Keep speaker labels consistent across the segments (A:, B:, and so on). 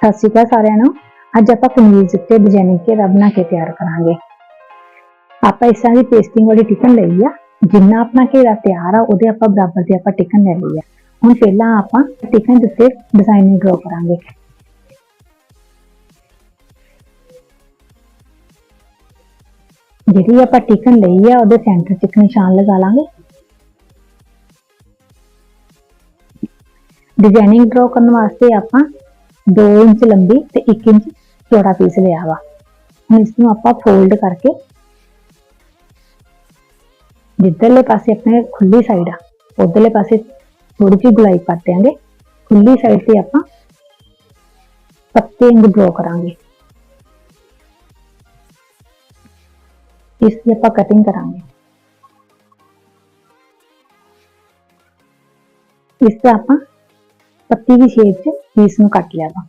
A: ਸਤਿ ਸ਼੍ਰੀ ਅਕਾਲ ਸਾਰਿਆਂ ਨੂੰ ਅੱਜ ਆਪਾਂ ਕਮੀਜ਼ ਉੱਤੇ ਡਿਜ਼ਾਈਨਿੰਗ ਘੇਰਾ ਬਣਾ ਕੇ ਤਿਆਰ ਕਰਾਂਗੇ ਆਪਾਂ ਇਸ ਤਰ੍ਹਾਂ ਦੀ ਪੇਸਟਿੰਗ ਵਾਲੀ ਟਿਕਨ ਲਈ ਆ ਜਿੰਨਾ ਆਪਣਾ ਘੇਰਾ ਤਿਆਰ ਆ ਉਹਦੇ ਆਪਾਂ ਬਰਾਬਰ ਦੀ ਆਪਾਂ ਟਿਕਨ ਲੈ ਲਈ ਆ ਹੁਣ ਪਹਿਲਾਂ ਆਪਾਂ ਟਿਕਨ ਦੇ ਉੱਤੇ ਡਿਜ਼ਾਈਨਿੰਗ ਡਰਾ ਕਰਾਂਗੇ ਜਿਹੜੀ ਆਪਾਂ ਟਿਕਨ ਲਈ ਆ ਉਹਦੇ ਸੈਂਟਰ 'ਚ ਇੱਕ ਨਿਸ਼ਾਨ ਲਗਾ ਲਾਂਗੇ ਡਿਜ਼ਾਈਨਿੰਗ ਡਰਾ ਕਰਨ ਵਾਸਤੇ ਆਪਾਂ 2 ਇੰਚ ਲੰਬੀ ਤੇ 1 ਇੰਚ ਚੌੜਾ ਪੀਸ ਲਿਆ ਵਾ ਹੁਣ ਇਸ ਨੂੰ ਆਪਾਂ ਫੋਲਡ ਕਰਕੇ ਜਿੱਧਰਲੇ ਪਾਸੇ ਆਪਣੇ ਖੁੱਲੀ ਸਾਈਡ ਆ ਉਧਰਲੇ ਪਾਸੇ ਥੋੜੀ ਜਿਹੀ ਗੁਲਾਈ ਕਰ ਦਿਆਂਗੇ ਖੁੱਲੀ ਸਾਈਡ ਤੇ ਆਪਾਂ ਪੱਤੇ ਇੰਗ ਡਰਾ ਕਰਾਂਗੇ ਇਸ ਦੀ ਆਪਾਂ ਕਟਿੰਗ ਕਰਾਂਗੇ ਇਸ ਦਾ ਆਪਾਂ ਪੱਤੀ ਦੀ ਸ਼ੇਪ 'ਚ ਪੀਸ ਨੂੰ ਕੱਟ ਲਿਆ ਵਾ।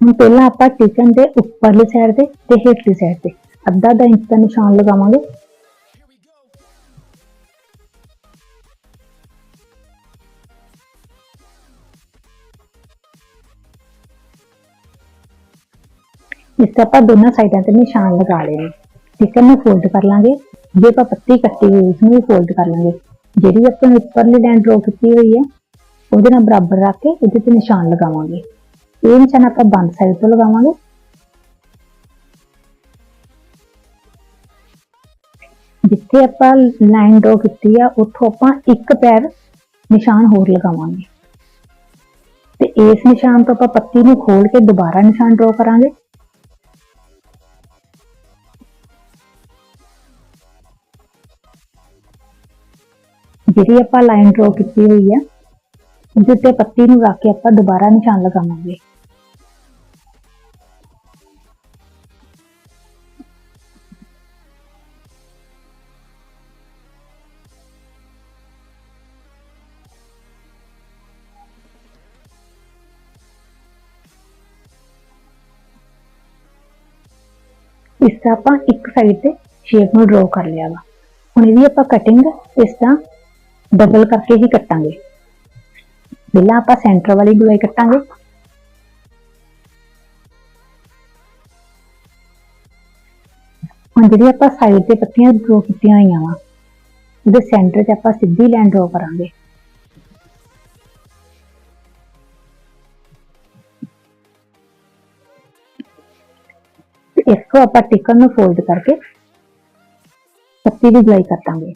A: ਹੁਣ ਪਹਿਲਾਂ ਆਪਾਂ ਟਿਕਨ ਦੇ ਉੱਪਰਲੀ ਸਾਈਡ ਤੇ ਤੇ ਹੇਠਲੀ ਸਾਈਡ ਤੇ ਅੱਧਾ ਅੱਧਾ ਇੰਚ ਦਾ ਨਿਸ਼ਾਨ ਲਗਾਵਾਂਗੇ। ਇਸ ਤੇ ਆਪਾਂ ਦੋਨਾਂ ਸਾਈਡਾਂ ਤੇ ਨਿਸ਼ਾਨ ਲਗਾ ਲੈਣੇ। ਟਿਕਨ ਨੂੰ ਫੋਲਡ ਕਰ ਲਾਂਗੇ। ਜੇ ਆਪਾਂ ਪੱਤੀ ਕੱਟੀ ਹੋਈ ਉਸ ਨੂੰ ਵੀ ਫੋਲਡ ਕਰ ਲਾਂਗੇ। ਜਿਹੜੀ ਆਪਾਂ ਉੱਪਰਲੀ ਲਾਈਨ ਡਰਾ ਕੀਤੀ ਹੋਈ ਹੈ ਉਹਦੇ ਨਾਲ ਬਰਾਬਰ ਰੱਖ ਕੇ ਉਹਦੇ ਤੇ ਨਿਸ਼ਾਨ ਲਗਾਵਾਂਗੇ ਇਹ ਨਿਸ਼ਾਨ ਆਪਾਂ ਬੰਦ ਸਾਈਡ ਤੋਂ ਲਗਾਵਾਂਗੇ ਜਿੱਥੇ ਆਪਾਂ ਲਾਈਨ ਡਰਾ ਕੀਤੀ ਆ ਉੱਥੋਂ ਆਪਾਂ ਇੱਕ ਪੈਰ ਨਿਸ਼ਾਨ ਹੋਰ ਲਗਾਵਾਂਗੇ ਤੇ ਇਸ ਨਿਸ਼ਾਨ ਤੋਂ ਆਪਾਂ ਪੱਤੀ ਨੂੰ ਖੋਲ ਕੇ ਦੁਬਾਰਾ ਨਿਸ਼ਾਨ ਡਰਾ ਕਰਾਂਗੇ ਜਿਹੜੀ ਆਪਾਂ ਲਾਈਨ ਡਰਾ ਕੀਤੀ ਹੋਈ ਆ ਉਹਦੇ ਉੱਤੇ ਪੱਤੀ ਨੂੰ ਰੱਖ ਕੇ ਆਪਾਂ ਦੁਬਾਰਾ ਨਿਸ਼ਾਨ ਲਗਾਵਾਂਗੇ ਇਸ ਦਾ ਆਪਾਂ ਇੱਕ ਸਾਈਡ ਤੇ ਸ਼ੇਪ ਨੂੰ ਡਰਾ ਕਰ ਲਿਆ ਵਾ ਹੁਣ ਇਹਦੀ ਆਪਾਂ ਕਟਿੰਗ ਇਸ ਤਰ੍ਹਾਂ ਡਬਲ ਕਰਕੇ ਹੀ ਕੱਟਾਂਗੇ ਪਹਿਲਾਂ ਆਪਾਂ ਸੈਂਟਰ ਵਾਲੀ ਗੁਲਾਈ ਕੱਟਾਂਗੇ। ਹੁਣ ਜਿਹੜੀ ਆਪਾਂ ਸਾਈਡ ਤੇ ਪੱਤੀਆਂ ਡਰਾ ਕੀਤੀਆਂ ਹੋਈਆਂ ਵਾ, ਉਹਦੇ ਸੈਂਟਰ 'ਚ ਆਪਾਂ ਸਿੱਧੀ ਲਾਈਨ ਡਰਾ ਕਰਾਂਗੇ। ਇਸ ਤੋਂ ਆਪਾਂ ਟਿਕਨ ਨੂੰ ਫੋਲਡ ਕਰਕੇ ਪੱਤੀ ਦੀ ਗੁਲਾਈ ਕੱਟਾਂਗੇ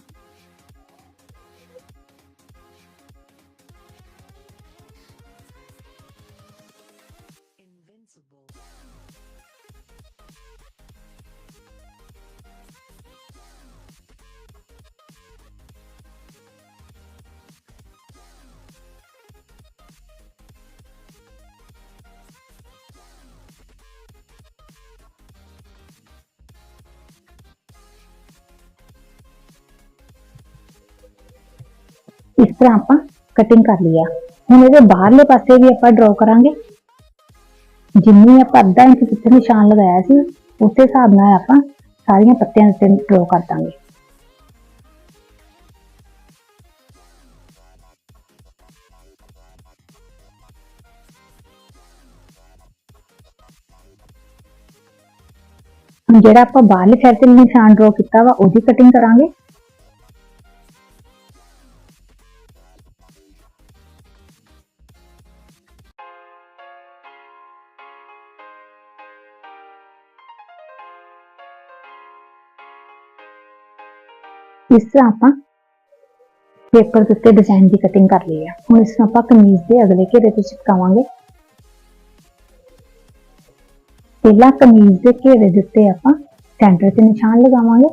A: ਇਸ ਤਰ੍ਹਾਂ ਆਪਾਂ ਕਟਿੰਗ ਕਰ ਲਿਆ ਹੁਣ ਇਹਦੇ ਬਾਹਰਲੇ ਪਾਸੇ ਵੀ ਆਪਾਂ ਡਰਾ ਕਰਾਂਗੇ ਜਿੰਨੀ ਆਪਾਂ ਅੱਧਾ ਇੰਚ ਜਿੱਥੇ ਨਿਸ਼ਾਨ ਲਗਾਇਆ ਸੀ ਉਸੇ ਹਿਸਾਬ ਨਾਲ ਆਪਾਂ ਸਾਰੀਆਂ ਪੱਤੀਆਂ ਉੱਤੇ ਡਰਾ ਕਰ ਦਾਂਗੇ ਹੁਣ ਜਿਹੜਾ ਆਪਾਂ ਬਾਹਰਲੇ ਸਾਈਡ ਤੇ ਨਿਸ਼ਾਨ ਡਰਾ ਕੀਤਾ ਵਾ ਉਹਦੀ ਕਟਿੰਗ ਕਰਾਂਗੇ ਇਸ ਤਰ੍ਹਾਂ ਆਪਾਂ ਪੇਪਰ ਦੇ ਉੱਤੇ ਡਿਜ਼ਾਈਨ ਦੀ ਕਟਿੰਗ ਕਰ ਲਈ ਆ ਹੁਣ ਇਸ ਨੂੰ ਆਪਾਂ ਕਮੀਜ਼ ਦੇ ਅਗਲੇ ਘੇਰੇ ਤੇ ਚਿਪਕਾਵਾਂਗੇ ਪਹਿਲਾਂ ਕਮੀਜ਼ ਦੇ ਘੇਰੇ ਦੇ ਉੱਤੇ ਆਪਾਂ ਸੈਂਟਰ ਤੇ ਨਿਸ਼ਾਨ ਲਗਾਵਾਂਗੇ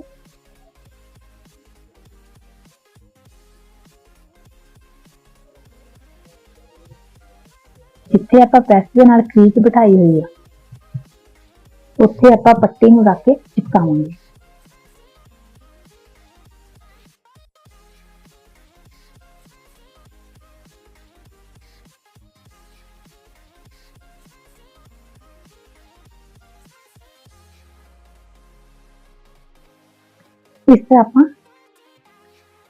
A: ਜਿੱਥੇ ਆਪਾਂ ਪ੍ਰੈਸ ਦੇ ਨਾਲ ਕਰੀਜ਼ ਬਿਠਾਈ ਹੋਈ ਆ ਉੱਥੇ ਆਪਾਂ ਪੱਟੀ ਨੂੰ ਰੱਖ ਕੇ ਚਿਪਕਾਵਾਂਗੇ ਇਸ ਤਰ੍ਹਾਂ ਆਪਾਂ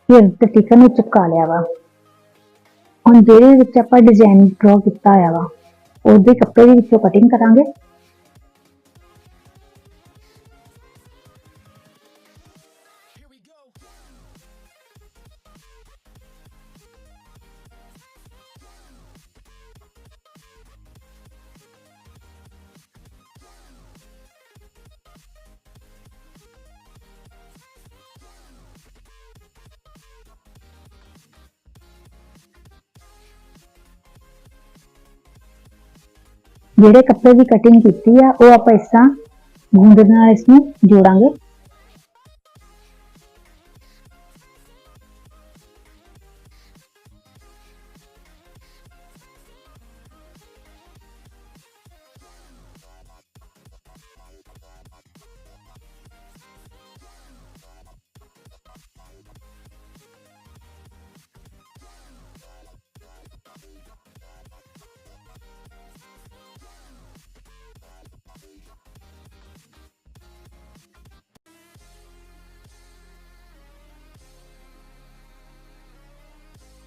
A: ਇਹ ਤੇ ਟਿਕਨ ਨੂੰ ਚਿਪਕਾ ਲਿਆ ਵਾ। ਹੁਣ ਜਿਹਦੇ ਵਿੱਚ ਆਪਾਂ ਡਿਜ਼ਾਈਨ ਡਰਾ ਕੀਤਾ ਹੋਇਆ ਵਾ, ਉਹਦੇ ਕੱਪੜੇ ਦੇ ਵਿੱਚੋਂ ਕਟਿੰਗ ਕਰਾਂਗੇ। ਜਿਹੜੇ ਕੱਪੜੇ ਦੀ ਕਟਿੰਗ ਕੀਤੀ ਆ, ਉਹ ਆਪਾਂ ਇਸ ਤਰ੍ਹਾਂ ਗੂੰਦ ਨਾਲ ਇਸ ਨੂੰ ਜੋੜਾਂਗੇ।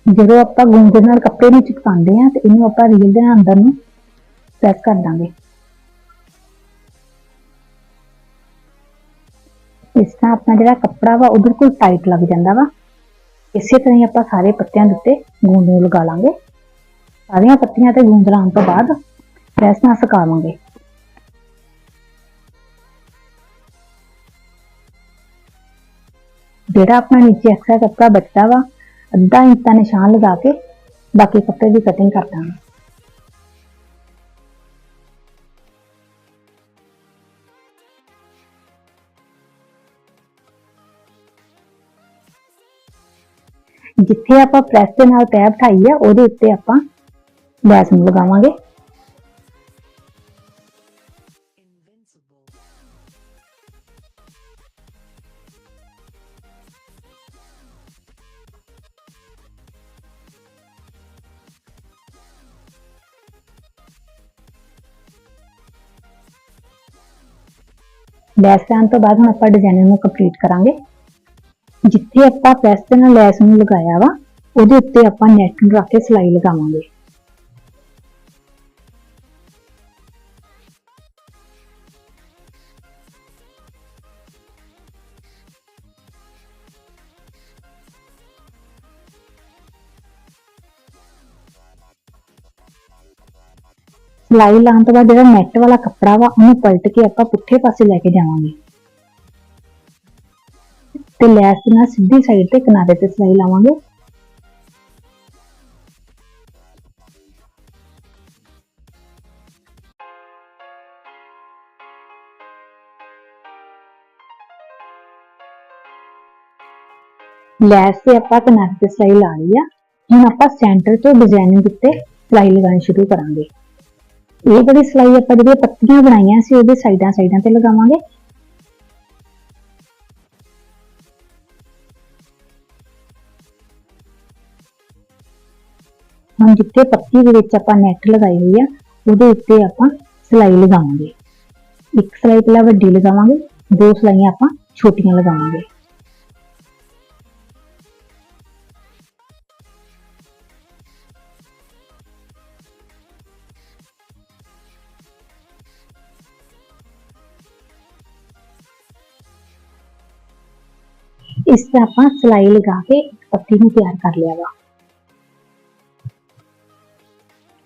A: ਜਦੋਂ ਆਪਾਂ ਗੂੰਦ ਦੇ ਨਾਲ ਕੱਪੜੇ ਨੂੰ ਚਿਪਕਾਉਂਦੇ ਆ, ਤੇ ਇਹਨੂੰ ਆਪਾਂ ਰੀਲ ਦੇ ਨਾਲ ਅੰਦਰ ਨੂੰ ਪ੍ਰੈਸ ਕਰ ਦਾਂਗੇ। ਇਸ ਤਰ੍ਹਾਂ ਆਪਣਾ ਜਿਹੜਾ ਕੱਪੜਾ ਵਾ, ਉਹ ਬਿਲਕੁਲ ਟਾਈਟ ਲੱਗ ਜਾਂਦਾ ਵਾ। ਇਸੇ ਤਰ੍ਹਾਂ ਹੀ ਆਪਾਂ ਸਾਰੇ ਪੱਤਿਆਂ ਦੇ ਉੱਤੇ ਗੂੰਦ ਨੂੰ ਲਗਾ ਲਾਂਗੇ। ਸਾਰੀਆਂ ਪੱਤੀਆਂ ਤੇ ਗੂੰਦ ਲਾਉਣ ਤੋਂ ਬਾਅਦ ਪ੍ਰੈਸ ਨਾਲ ਸੁਕਾਵਾਂਗੇ। ਜਿਹੜਾ ਆਪਣਾ ਨੀਚੇ ਐਕਸਟਰਾ ਕੱਪੜਾ ਬਚਦਾ ਵਾ ਅੱਧਾ ਇੰਚ ਦਾ ਨਿਸ਼ਾਨ ਲਗਾ ਕੇ ਬਾਕੀ ਕੱਪੜੇ ਦੀ ਕਟਿੰਗ ਕਰ ਦਾਂਗੇ ਜਿੱਥੇ ਆਪਾਂ ਪ੍ਰੈਸ ਦੇ ਨਾਲ ਤੈਅ ਬਿਠਾਈ ਆ ਉਹਦੇ ਉੱਤੇ ਆਪਾਂ ਲੈਸ ਨੂੰ ਲਗਾਵਾਂਗੇ ਲੈਸ ਲਾਉਣ ਤੋਂ ਬਾਅਦ ਹੁਣ ਆਪਾਂ ਡਿਜ਼ਾਈਨ ਨੂੰ ਕੰਪਲੀਟ ਕਰਾਂਗੇ। ਜਿੱਥੇ ਆਪਾਂ ਪ੍ਰੈਸ ਦੇ ਨਾਲ ਲੈਸ ਨੂੰ ਲਗਾਇਆ ਵਾ, ਉਹਦੇ ਉੱਤੇ ਆਪਾਂ ਨੈਟ ਨੂੰ ਰੱਖ ਕੇ ਸਿਲਾਈ ਲਗਾਵਾਂਗੇ। ਸਿਲਾਈ ਲਾਉਣ ਤੋਂ ਬਾਅਦ ਜਿਹੜਾ ਨੈਟ ਵਾਲਾ ਕੱਪੜਾ ਵਾ ਉਹਨੂੰ ਪਲਟ ਕੇ ਆਪਾਂ ਪੁੱਠੇ ਪਾਸੇ ਲੈ ਕੇ ਜਾਵਾਂਗੇ ਤੇ ਲੈਸ ਦੇ ਨਾਲ ਸਿੱਧੀ ਸਾਈਡ ਤੇ ਕਿਨਾਰੇ ਤੇ ਸਿਲਾਈ ਲਾਵਾਂਗੇ ਲੈਸ ਤੇ ਆਪਾਂ ਕਿਨਾਰੇ ਤੇ ਸਿਲਾਈ ਲਾ ਲਈ ਆ ਹੁਣ ਆਪਾਂ ਸੈਂਟਰ ਤੋਂ ਡਿਜ਼ਾਈਨਿੰਗ ਉੱਤੇ ਸਿਲਾਈ ਲਗਾਉਣੀ ਸ਼ੁਰੂ ਕਰਾਂਗੇ ਇਹ ਜਿਹੜੀ ਸਿਲਾਈ ਆਪਾਂ ਜਿਹੜੀਆਂ ਪੱਤੀਆਂ ਬਣਾਈਆਂ ਸੀ, ਉਹਦੇ ਸਾਈਡਾਂ ਸਾਈਡਾਂ ਤੇ ਲਗਾਵਾਂਗੇ। ਹੁਣ ਜਿੱਥੇ ਪੱਤੀ ਦੇ ਵਿੱਚ ਆਪਾਂ ਨੈਟ ਲਗਾਈ ਹੋਈ ਆ, ਉਹਦੇ ਉੱਤੇ ਆਪਾਂ ਸਿਲਾਈ ਲਗਾਵਾਂਗੇ। ਇੱਕ ਸਿਲਾਈ ਪਹਿਲਾਂ ਵੱਡੀ ਲਗਾਵਾਂਗੇ, ਦੋ ਸਿਲਾਈਆਂ ਆਪਾਂ ਛੋਟੀਆਂ ਲਗਾਵਾਂਗੇ। ਇਸ ਤਰ੍ਹਾਂ ਆਪਾਂ ਸਿਲਾਈ ਲਗਾ ਕੇ ਇੱਕ ਪੱਤੀ ਨੂੰ ਤਿਆਰ ਕਰ ਲਿਆ ਵਾ।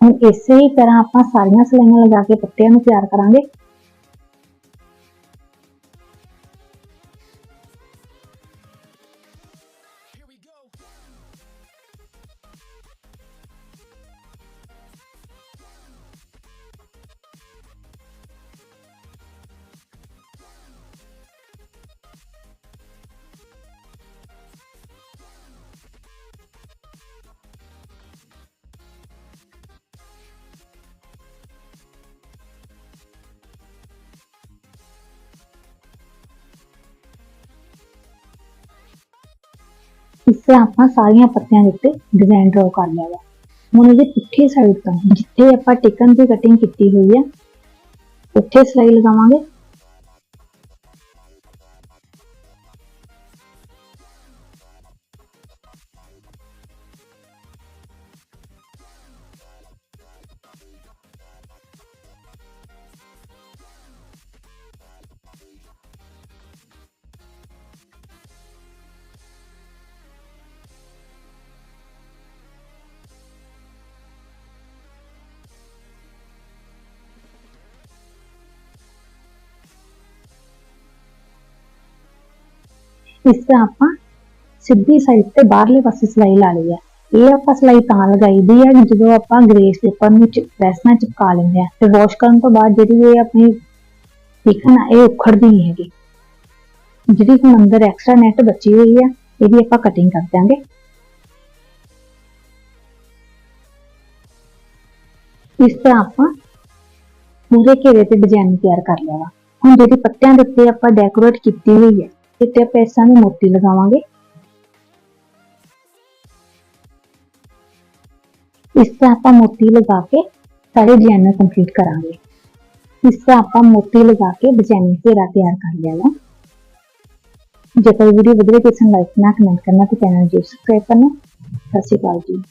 A: ਹੁਣ ਇਸੇ ਹੀ ਤਰ੍ਹਾਂ ਆਪਾਂ ਸਾਰੀਆਂ ਸਿਲਾਈਆਂ ਲਗਾ ਕੇ ਪੱਤਿਆਂ ਨੂੰ ਤਿਆਰ ਕਰਾਂਗੇ। ਇਸ ਤਰ੍ਹਾਂ ਆਪਾਂ ਸਾਰੀਆਂ ਪੱਤਿਆਂ ਦੇ ਉੱਤੇ ਡਿਜ਼ਾਈਨ ਡਰਾ ਕਰ ਲਿਆ ਵਾ। ਹੁਣ ਇਹਦੇ ਪਿੱਛੇ ਸਾਈਡ ਤੋਂ, ਜਿੱਥੇ ਆਪਾਂ ਟਿਕਨ ਦੀ ਕਟਿੰਗ ਕੀਤੀ ਹੋਈ ਆ, ਉੱਥੇ ਸਿਲਾਈ ਲਗਾਵਾਂਗੇ। ਇਸ ਤਰ੍ਹਾਂ ਆਪਾਂ ਸਿੱਧੀ ਸਾਈਡ ਤੇ ਬਾਹਰਲੇ ਪਾਸੇ ਸਲਾਈ ਲਾ ਲਈ ਹੈ ਇਹ ਆਪਾਂ ਸਲਾਈ ਤਾਂ ਲਗਾਈਦੀ ਹੈ ਜਦੋਂ ਆਪਾਂ ਗ੍ਰੇਸ ਪੇਪਰ ਨੂੰ ਪ੍ਰੈਸ ਨਾਲ ਚਿਪਕਾ ਲੈਂਦੇ ਆ ਤੇ ਵਾਸ਼ ਕਰਨ ਤੋਂ ਬਾਅਦ ਜਿਹੜੀ ਇਹ ਆਪਣੀ ਦਿਖਣ ਆ ਇਹ ਉਖੜਦੀ ਨਹੀਂ ਹੈਗੀ ਜਿਹੜੀ ਹੁਣ ਅੰਦਰ ਐਕਸਟਰਾ ਨੈਟ ਬਚੀ ਹੋਈ ਹੈ ਇਹਦੀ ਆਪਾਂ ਕਟਿੰਗ ਕਰ ਦਾਂਗੇ ਇਸ ਤਰ੍ਹਾਂ ਆਪਾਂ ਪੂਰੇ ਘੇਰੇ ਤੇ ਡਿਜ਼ਾਈਨ ਤਿਆਰ ਕਰ ਲਿਆ ਵਾ ਹੁਣ ਜਿਹੜੀ ਪੱਤਿਆਂ ਦੇ ਉੱਤੇ ਆਪਾਂ ਡੈਕੋਰੇਟ ਕੀਤੀ ਹੋਈ ਹੈ ਇੱਥੇ ਆਪਾਂ ਇਸ ਤਰ੍ਹਾਂ ਦੀ ਮੋਤੀ ਲਗਾਵਾਂਗੇ ਇਸ ਤਰ੍ਹਾਂ ਆਪਾਂ ਮੋਤੀ ਲਗਾ ਕੇ ਸਾਰੇ ਡਿਜ਼ਾਈਨ ਨੂੰ ਕੰਪਲੀਟ ਕਰਾਂਗੇ ਇਸ ਤਰ੍ਹਾਂ ਆਪਾਂ ਮੋਤੀ ਲਗਾ ਕੇ ਡਿਜ਼ਾਈਨ ਘੇਰਾ ਤਿਆਰ ਕਰ ਲਿਆ ਵਾ ਜੇ ਕੋਈ ਵੀਡੀਓ ਵਧੀਆ ਕਿਸੇ ਨੂੰ ਲਾਈਕ ਨਾ ਕਮੈਂਟ ਕਰਨਾ ਤੇ ਚੈਨਲ ਨੂੰ ਸਬਸਕ੍ਰਾਈਬ ਕਰਨਾ ਸਤਿ ਸ਼੍ਰੀ ਅਕਾਲ ਜੀ